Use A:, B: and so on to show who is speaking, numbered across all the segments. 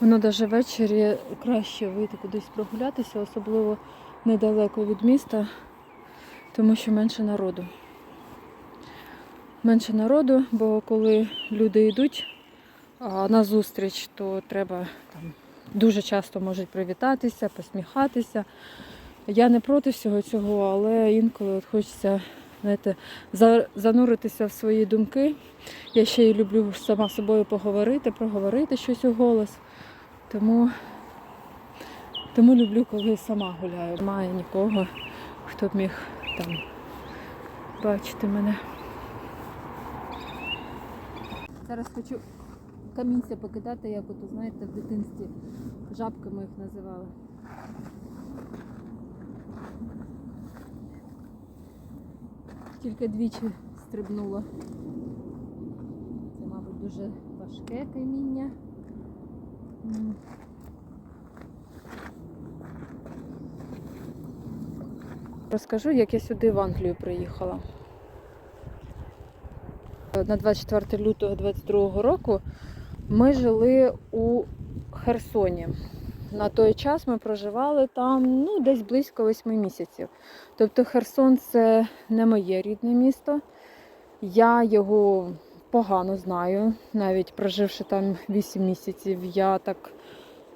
A: Воно навіть ввечері краще вийти кудись прогулятися, особливо недалеко від міста, тому що менше народу. Менше народу, бо коли люди йдуть на зустріч, то треба там дуже часто можуть привітатися, посміхатися. Я не проти всього цього, але інколи от хочеться знаєте, зануритися в свої думки. Я ще й люблю сама собою поговорити, проговорити щось у голос. Тому, тому люблю, коли сама гуляю. Немає нікого, хто б міг там бачити мене. Зараз хочу камінця покидати, як от, знаєте, в дитинстві жабками їх називали. Тільки двічі стрибнула. Це, мабуть, дуже важке каміння. Розкажу, як я сюди в Англію приїхала. На 24 лютого 22 року ми жили у Херсоні. На той час ми проживали там ну, десь близько 8 місяців. Тобто Херсон це не моє рідне місто. Я його погано знаю, навіть проживши там 8 місяців, я так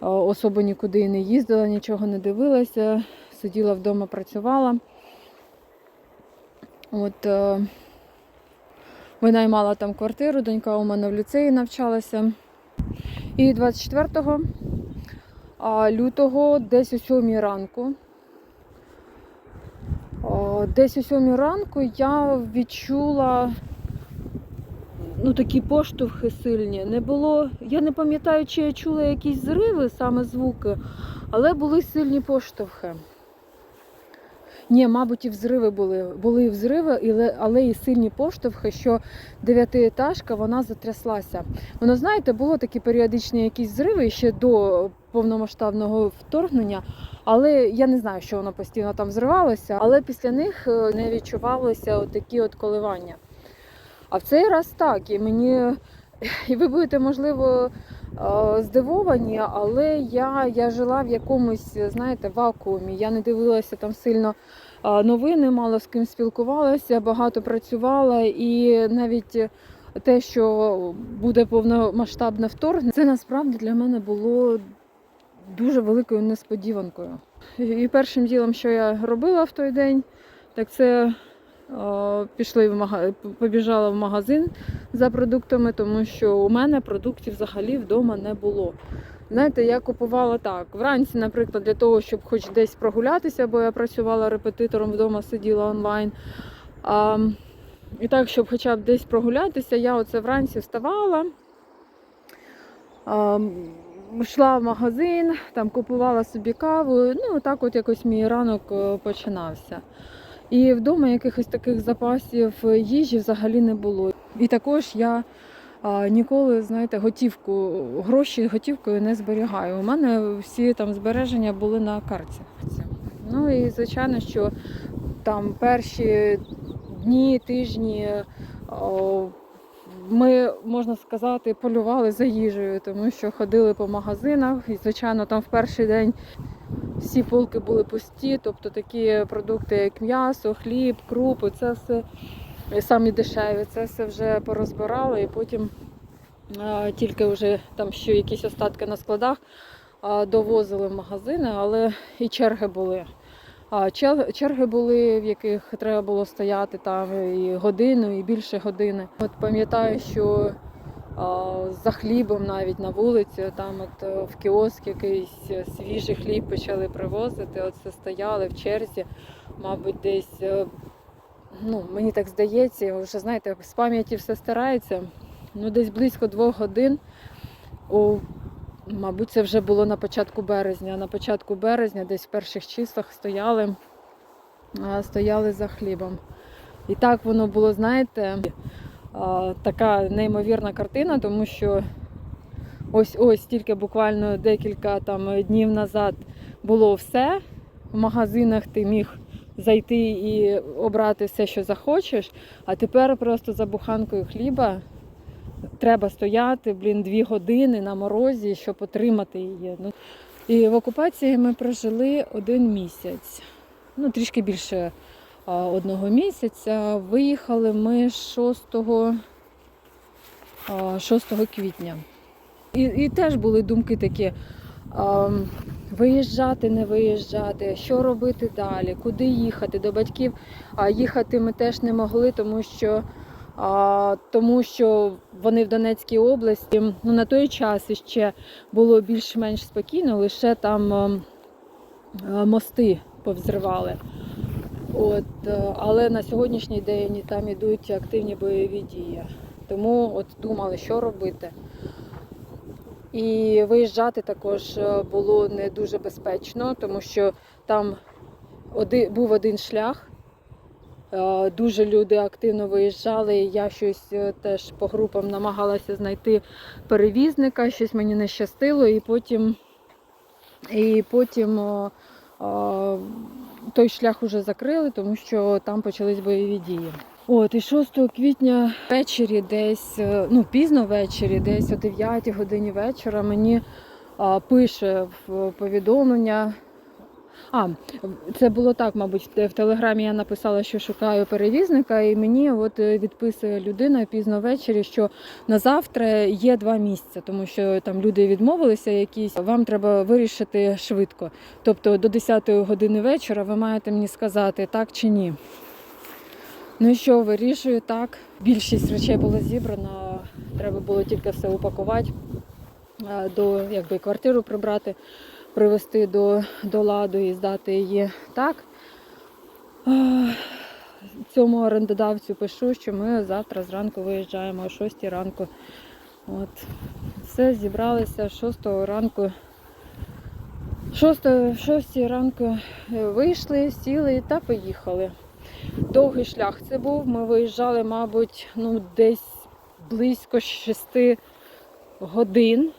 A: е, особо нікуди не їздила, нічого не дивилася, сиділа вдома, працювала. От, е, винаймала там квартиру, донька у мене в ліцеї навчалася. І 24 а, лютого, десь о 7 ранку, десь о 7 ранку я відчула ну, такі поштовхи сильні. Не було, я не пам'ятаю, чи я чула якісь зриви, саме звуки, але були сильні поштовхи. Ні, мабуть, і взриви були. Були і взриви, але і сильні поштовхи, що дев'ятиетажка вона затряслася. Воно, знаєте, було такі періодичні якісь зриви ще до повномасштабного вторгнення, але я не знаю, що воно постійно там зривалося, але після них е, не відчувалося такі от коливання. А в цей раз так, і мені, і ви будете, можливо, е, здивовані, але я, я жила в якомусь, знаєте, вакуумі. Я не дивилася там сильно е, новини, мало з ким спілкувалася, багато працювала, і навіть те, що буде повномасштабне вторгнення, це насправді для мене було дуже великою несподіванкою. І- першим ділом, що я робила в той день, так це пішли в мага... побіжала в магазин за продуктами, тому що у мене продуктів взагалі вдома не було. Знаєте, я купувала так. Вранці, наприклад, для того, щоб хоч десь прогулятися, бо я працювала репетитором вдома, сиділа онлайн. А, і так, щоб хоча б десь прогулятися, я оце вранці вставала, а, йшла в магазин, там купувала собі каву. Ну, так от якось мій ранок е, починався. І вдома якихось таких запасів їжі взагалі не було. І також я ніколи, знаєте, готівку, гроші готівкою не зберігаю. У мене всі там збереження були на карті. Ну і звичайно, що там перші дні, тижні ми, можна сказати, полювали за їжею, тому що ходили по магазинах, і, звичайно, там в перший день всі полки були пусті, тобто такі продукти, як м'ясо, хліб, крупи, це все самі дешеві, це все вже порозбирали, і потім тільки вже там ще якісь остатки на складах довозили в магазини, але і черги були. А, черги були, в яких треба було стояти там і годину, і більше години. От пам'ятаю, що за хлібом навіть на вулиці, там от е, в кіоск якийсь е, свіжий хліб почали привозити. От все стояли в черзі, мабуть, десь. е, Ну, мені так здається, вже знаєте, з пам'яті все старається. Ну, десь близько двох годин. О, мабуть, це вже було на початку березня. На початку березня, десь в перших числах стояли, стояли за хлібом. І так воно було, знаєте, така неймовірна картина, тому що ось ось тільки буквально декілька там днів назад було все. В магазинах ти міг зайти і обрати все, що захочеш, а тепер просто за буханкою хліба треба стояти, блін, дві години на морозі, щоб отримати її. Ну, і в окупації ми прожили один місяць, ну трішки більше одного місяця. Виїхали ми 6, 6 квітня. І, і теж були думки такі. Виїжджати, не виїжджати, що робити далі, куди їхати до батьків. А їхати ми теж не могли, тому що, а, тому що вони в Донецькій області. Ну, на той час ще було більш-менш спокійно, лише там а, а, мости повзривали. От, е, але на сьогоднішній день там ідуть активні бойові дії. Тому от думали, що робити. І виїжджати також е, було не дуже безпечно, тому що там один, був один шлях. Е, Дуже люди активно виїжджали. Я щось теж по групам намагалася знайти перевізника, щось мені не щастило, і потім, і потім о, о, той шлях уже закрили, тому що там почались бойові дії. От, і 6 квітня ввечері десь, е, ну пізно ввечері, десь о 9 годині вечора мені а, пише в повідомлення. А, це було так, мабуть, в телеграмі я написала, що шукаю перевізника, і мені от е, відписує людина пізно ввечері, що на завтра є два місця, тому що там люди відмовилися якісь. Вам треба вирішити швидко. Тобто до 10 години вечора ви маєте мені сказати так чи ні. Ну і що, вирішую так. Більшість речей було зібрано, треба було тільки все упакувати, е, до якби квартиру прибрати, привезти до, до ладу і здати її так. Цьому орендодавцю пишу, що ми завтра зранку виїжджаємо о 6 ранку. От. Все, зібралися 6 ранку. 6, 6 ранку е, вийшли, сіли та поїхали. Довгий шлях це був. Ми виїжджали, мабуть, ну, десь близько 6 годин.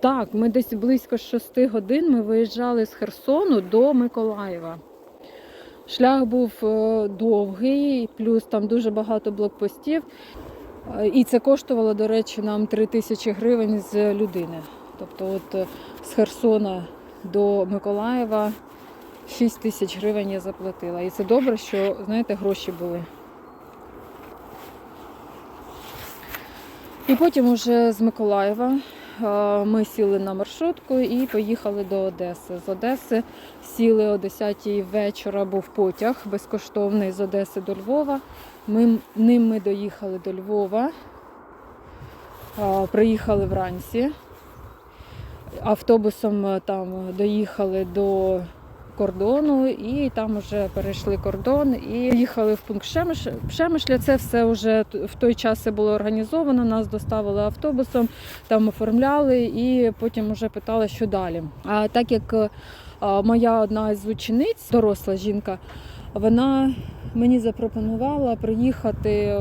A: Так, ми десь близько 6 годин ми виїжджали з Херсону до Миколаєва. Шлях був е, довгий, плюс там дуже багато блокпостів. Е, І це коштувало, до речі, нам 3 тисячі гривень з людини. Тобто, от е, з Херсона до Миколаєва 6 тисяч гривень я заплатила. І це добре, що, знаєте, гроші були. І потім уже з Миколаєва ми сіли на маршрутку і поїхали до Одеси. З Одеси сіли о 10 вечора, був потяг безкоштовний з Одеси до Львова. Ми, ним ми доїхали до Львова, е, приїхали вранці. Автобусом е, там доїхали до кордону і там вже перейшли кордон і їхали в пункт Шемиш. Пшемишля. Це все вже в той час було організовано. Нас доставили автобусом, там оформляли і потім вже питали, що далі. А так як е, моя одна з учениць, доросла жінка, вона мені запропонувала приїхати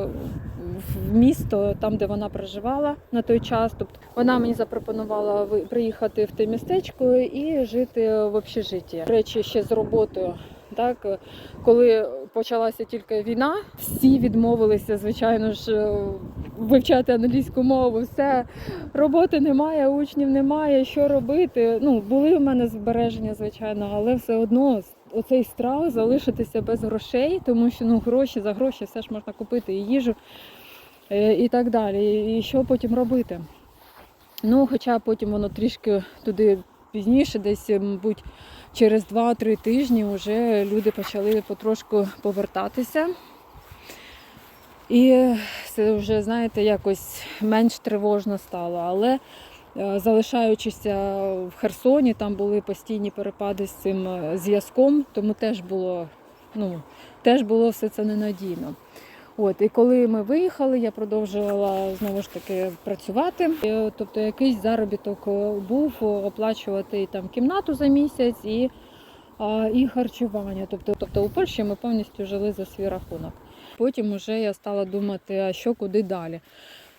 A: в місто, там, де вона проживала на той час. Тобто вона мені запропонувала приїхати в те містечко і жити в общежитті. Речі, ще з роботою. Так, коли почалася тільки війна, всі відмовилися, звичайно ж, вивчати англійську мову. Все роботи немає, учнів немає. Що робити? Ну були в мене збереження, звичайно, але все одно оцей страх залишитися без грошей, тому що ну гроші за гроші все ж можна купити і їжу і так далі. І що потім робити? Ну, хоча потім воно трішки туди пізніше, десь, мабуть, через 2-3 тижні вже люди почали потрошку повертатися. І це вже, знаєте, якось менш тривожно стало. Але е, залишаючися в Херсоні, там були постійні перепади з цим е, зв'язком, тому теж було, ну, теж було все це ненадійно. От, і коли ми виїхали, я продовжувала знову ж таки працювати. Е, Тобто якийсь заробіток е, був е, оплачувати і там кімнату за місяць і, а, і харчування. Тобто, тобто у Польщі ми повністю жили за свій рахунок. Потім вже я стала думати, а що куди далі.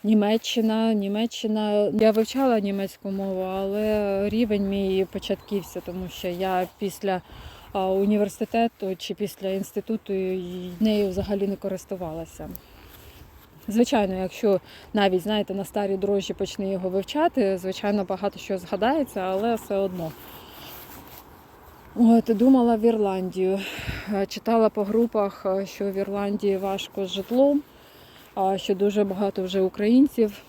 A: Німеччина, Німеччина. Я вивчала німецьку мову, але рівень мій початківся, тому що я після університету чи після інституту нею взагалі не користувалася. Звичайно, якщо навіть знаєте на старі дрожжі почне його вивчати, звичайно, багато що згадається, але все одно. От, думала в Ірландію. Читала по групах, що в Ірландії важко з житлом, а що дуже багато вже українців.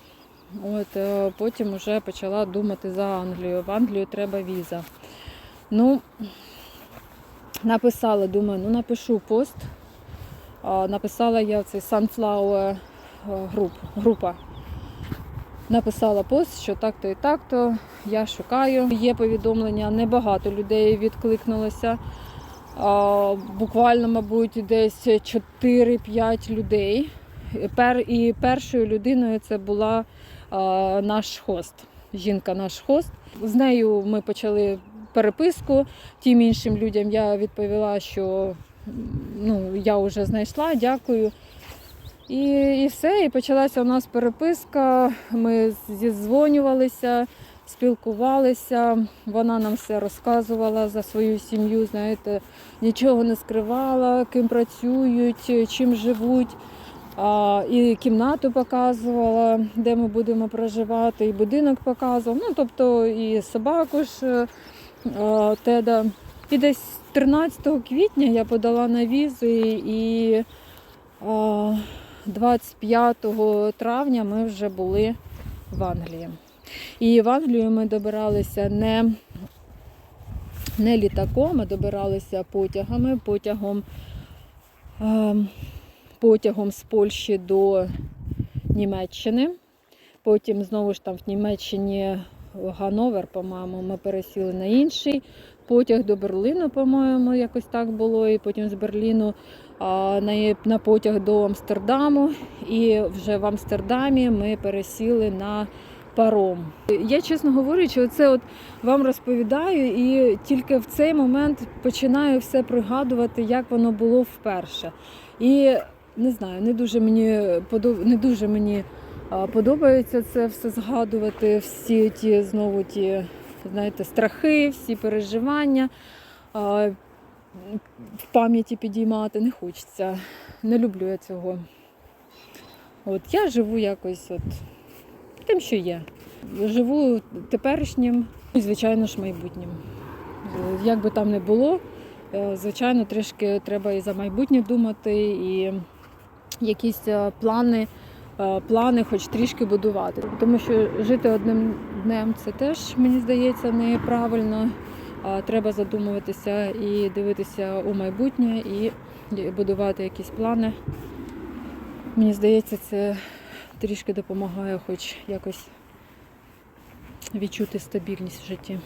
A: От, е, потім вже почала думати за Англію. В Англію треба віза. Ну, написала, думаю, ну напишу пост. Написала я цей Sunflower е, груп, група. Написала пост, що так-то і так-то. Я шукаю. Є повідомлення, небагато людей відкликнулося. Буквально, мабуть, десь 4-5 людей. І першою людиною це була наш хост. Жінка наш хост. З нею ми почали переписку. Тим іншим людям я відповіла, що ну, я вже знайшла, дякую. І, і все, і почалася у нас переписка. Ми зідзвонювалися, спілкувалися. Вона нам все розказувала за свою сім'ю, знаєте, нічого не скривала, ким працюють, чим живуть. А, і кімнату показувала, де ми будемо проживати, і будинок показував. Ну, тобто і собаку ж е, Теда. І десь 13 квітня я подала на візи і е, 25 травня ми вже були в Англії. І в Англію ми добиралися не, не літаком, а добиралися потягами, потягом, потягом з Польщі до Німеччини. Потім знову ж там в Німеччині Гановер, по-моєму, ми пересіли на інший. Потяг до Берліну, по-моєму, якось так було. І потім з Берліну на, потяг до Амстердаму. І вже в Амстердамі ми пересіли на паром. Я, чесно говорячи, оце от вам розповідаю, і тільки в цей момент починаю все пригадувати, як воно було вперше. І не знаю, не дуже мені не дуже мені подобається це все згадувати, всі ті знову ті, знаєте, страхи, всі переживання. В пам'яті підіймати не хочеться. Не люблю я цього. От я живу якось от тим, що є. Живу теперішнім і, звичайно ж, майбутнім. Як би там не було, е, звичайно, трішки треба і за майбутнє думати, і якісь е, плани, плани хоч трішки будувати. Тому що жити одним днем це теж, мені здається, неправильно. Треба задумуватися і дивитися у майбутнє, і будувати якісь плани. Мені здається, це трішки допомагає хоч якось відчути стабільність в житті.